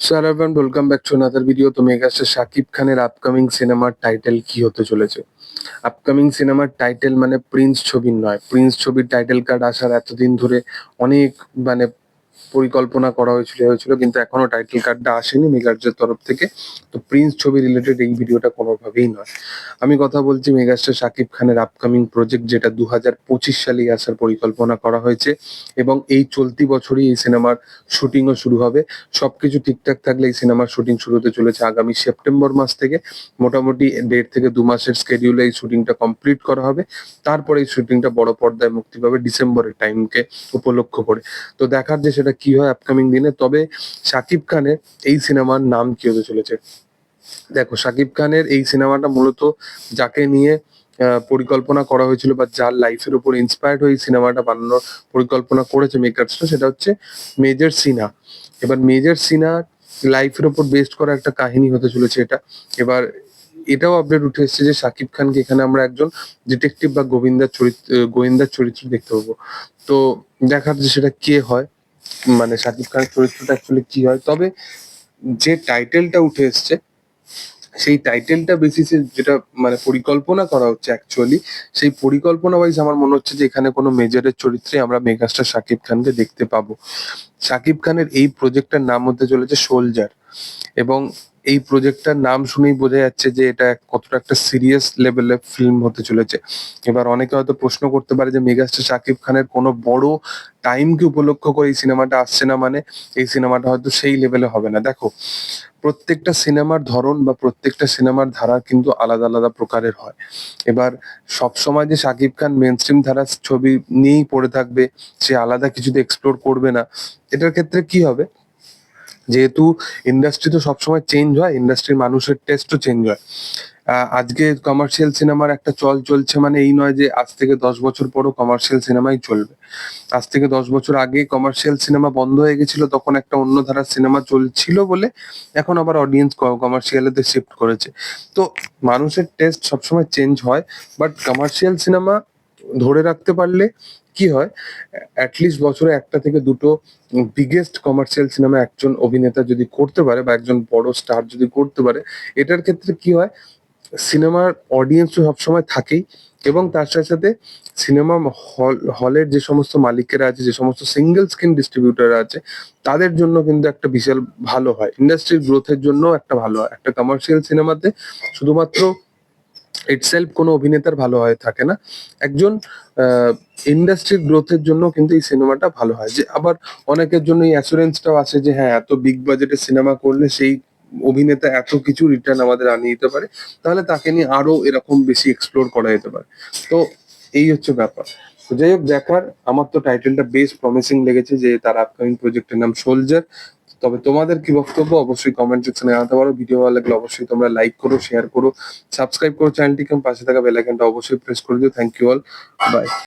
Sir everyone welcome back to another video তো megastar Shakib খানের upcoming সিনেমার টাইটেল কি হতে চলেছে? আপকামিং সিনেমার টাইটেল মানে প্রিন্স ছবির নয়। প্রিন্স ছবির টাইটেল কার্ড আসার এতদিন ধরে অনেক মানে পরিকল্পনা করা হয়েছিল হয়েছিল, কিন্তু এখনও টাইটেল কার্ডটা আসেনি মেগাস্টার তরফ থেকে। তো প্রিন্স ছবি রিলেটেড এই ভিডিওটা কোনোভাবেই নয়। আমি কথা বলছি মেগাস্টার শাকিব খানের আপকামিং প্রজেক্ট যেটা দু হাজার পঁচিশ সালে আসার পরিকল্পনা করা হয়েছে এবং এই চলতি বছরই এই সিনেমার শুটিংও শুরু হবে। সবকিছু ঠিকঠাক থাকলে এই সিনেমার শুটিং শুরু হতে চলেছে আগামী সেপ্টেম্বর মাস থেকে। মোটামুটি দেড় থেকে দু মাসের স্কেডিউলে এই শুটিংটা কমপ্লিট করা হবে। তারপরে এই শুটিংটা বড় পর্দায় মুক্তি পাবে ডিসেম্বরের টাইমকে উপলক্ষ করে। তো দেখার যে সেটা কি হয় আপকামিং দিনে? তবে শাকিব খানের এই সিনেমার নাম কি হতে চলেছে? দেখো শাকিব খানের এই সিনেমাটা মূলত যাকে নিয়ে পরিকল্পনা করা হয়েছিল বা যার লাইফের উপর ইন্সপায়ার্ড হয়ে সিনেমাটা বানানোর পরিকল্পনা করেছে মেকার্সরা সেটা হচ্ছে মেজর সিনা এবার মেজর সিনা লাইফের উপর বেস্ট করা একটা কাহিনী হতে চলেছে এটা। এবার এটাও আপডেট উঠে এসেছে যে শাকিব খানকে এখানে আমরা একজন ডিটেকটিভ বা গোবিন্দার চরিত্র গোয়েন্দার চরিত্র দেখতে পাবো। তো দেখার যে সেটা কে হয়। মানে শাকিব খানের চরিত্রটা অ্যাকচুয়ালি কি হয়? তবে যে টাইটেলটা উঠে এসছে, সেই টাইটেলটা বেসিসে যেটা মানে পরিকল্পনা করা হচ্ছে অ্যাকচুয়ালি সেই পরিকল্পনা ওয়াইজ আমার মনে হচ্ছে যে এখানে কোনো মেজরের চরিত্রে আমরা মেগাস্টার শাকিব খানকে দেখতে পাবো। শাকিব খানের এই প্রজেক্টটার নাম হতে চলেছে সোলজার এবং এই প্রজেক্টটার নাম শুনেই বোঝা যাচ্ছে যে এটা কতটা একটা সিরিয়াস লেভেলের ফিল্ম হতে চলেছে। এবার অনেকে হয়তো প্রশ্ন করতে পারে যে মেগাস্টার শাকিব খানের কোনো বড় টাইমকে উপলক্ষ করে এই সিনেমাটা আসছে না মানে এই সিনেমাটা হয়তো সেই লেভেলে হবে না। দেখো, প্রত্যেকটা সিনেমার ধরন বা প্রত্যেকটা সিনেমার ধারা কিন্তু আলাদা আলাদা প্রকারের হয়। এবার সবসময় যে শাকিব খান মেন স্ট্রিম ধারার ছবি নিয়েই পড়ে থাকবে, সে আলাদা কিছুতে এক্সপ্লোর করবে না। এটার ক্ষেত্রে কি হবে? যেহেতু ইন্ডাস্ট্রি তো সবসময় চেঞ্জ হয় ইন্ডাস্ট্রির মানুষের টেস্টও চেঞ্জ হয়। আজকে কমার্শিয়াল সিনেমার একটা চল চলছে মানে এই নয় যে আজ থেকে দশ বছর পরও কমার্শিয়াল সিনেমাই চলবে। আজ থেকে দশ বছর আগে কমার্শিয়াল সিনেমা বন্ধ হয়ে গেছিল, তখন একটা অন্য ধারার সিনেমা চলছিল বলে এখন আবার অডিয়েন্স কমার্শিয়ালেতে শিফট করেছে। তো মানুষের টেস্ট সবসময় চেঞ্জ হয় বাট কমার্শিয়াল সিনেমা ধরে রাখতে পারলে কি হয়? অ্যাটলিস্ট বছরে একটা থেকে দুটো বিগেস্ট কমার্শিয়াল সিনেমা একজন অভিনেতা যদি করতে পারে বা একজন বড় স্টার যদি করতে পারে, এটার ক্ষেত্রে কি হয়? সিনেমার অডিয়েন্স তো সবসময় থাকেই এবং তার সাথে সাথে সিনেমা হল হলের যে সমস্ত মালিকেরা আছে, যে সমস্ত সিঙ্গেল স্ক্রিন ডিস্ট্রিবিউটার আছে, তাদের জন্য কিন্তু একটা বিশাল ভালো হয়। ইন্ডাস্ট্রির গ্রোথের জন্য একটা ভালো হয়। একটা কমার্শিয়াল সিনেমাতে শুধুমাত্র ইটসেলফ কোনো অভিনেতার ভালো হয় থাকে না। একজন ইন্ডাস্ট্রির গ্রোথের জন্য কিন্তু এই সিনেমাটা ভালো হয়। যে আবার অনেকের জন্য এই অ্যাসুরেন্সটাও আছে যে হ্যাঁ এত বিগ বাজেটের সিনেমা করলে সেই অভিনেতা এত কিছু রিটার্ন আমাদের আনিয়ে দিতে পারে। তাহলে তাকে নিয়ে আরও এরকম বেশি এক্সপ্লোর করা যেতে পারে। তো এই হচ্ছে ব্যাপার। যাই হোক, দেখার, আমার তো টাইটেলটা বেশ প্রমিসিং লেগেছে যে, তার আপকামিং প্রজেক্টের নাম সোলজার তবে তোমাদের কি বক্তব্য অবশ্যই কমেন্ট সেকশনে জানাতে পারো। ভিডিও ভালো লাগলে অবশ্যই তোমরা লাইক করো শেয়ার করো সাবস্ক্রাইব করো চ্যানেলটিকে পাশে থাকা বেল আইকনটা অবশ্যই প্রেস করে দিও। Thank you all by